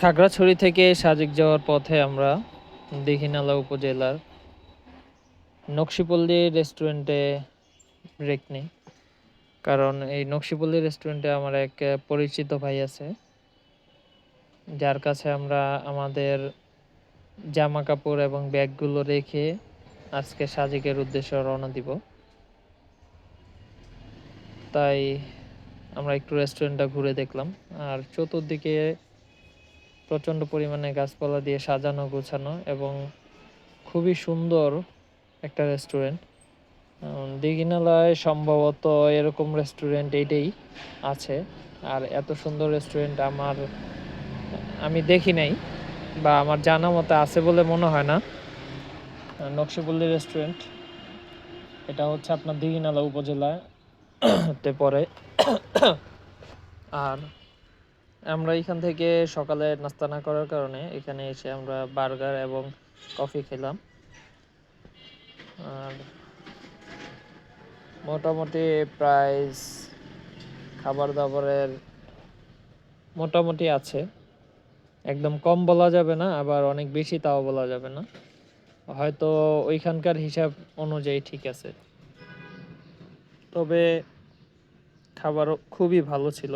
খাগড়াছড়ি থেকে সাজেক যাওয়ার পথে আমরা দীঘিনালা উপজেলার নকশিপল্লী রেস্টুরেন্টে ব্রেক নিই। কারণ এই নকশিপল্লী রেস্টুরেন্টে আমার এক পরিচিত ভাই আছে। যার কাছে আমরা আমাদের জামা কাপড় এবং ব্যাগগুলো রেখে আজকে সাজেকের উদ্দেশ্যে রওনা দিব। তাই আমরা একটু রেস্টুরেন্টটা ঘুরে দেখলাম। আর চতুর্দিকে প্রচণ্ড পরিমাণে গাছপালা দিয়ে সাজানো, গোছানো এবং খুবই সুন্দর একটা রেস্টুরেন্ট দীঘিনালায় সম্ভবত এরকম রেস্টুরেন্ট এইটাই আছে। আর এত সুন্দর রেস্টুরেন্ট আমার, আমি দেখি নাই বা আমার জানা মতো আছে বলে মনে হয় না। নকশিপল্লী রেস্টুরেন্ট এটা হচ্ছে আপনার দীঘিনালা উপজেলায় তে পড়ে। আর আমরা এখান থেকে সকালে নাস্তা না করার কারণে এখানে এসে আমরা বার্গার এবং কফি খেলাম। আর মোটামুটি প্রাইস খাবার দাবারের মোটামুটি আছে। একদম কম বলা যাবে না, আবার অনেক বেশি তাও বলা যাবে না। হয়তো ওইখানকার হিসাব অনুযায়ী ঠিক আছে। তবে খাবারও খুবই ভালো ছিল।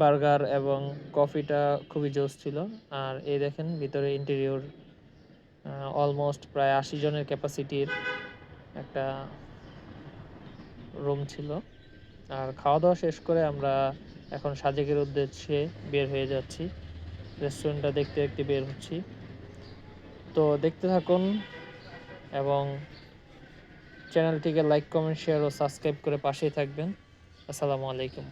বার্গার এবং কফিটা খুবই জোস ছিল। আর এই দেখেন, ভিতরে ইন্টেরিয়র অলমোস্ট প্রায় আশি জনের ক্যাপাসিটির একটা রুম ছিল। আর খাওয়া দাওয়া শেষ করে আমরা এখন সাজেকের উদ্দেশ্যে বের হয়ে যাচ্ছি। রেস্টুরেন্টটা দেখতে দেখতে বের হচ্ছি। তো দেখতে থাকুন এবং চ্যানেলটিকে লাইক কমেন্ট শেয়ার ও সাবস্ক্রাইব করে পাশেই থাকবেন। আসসালামু আলাইকুম।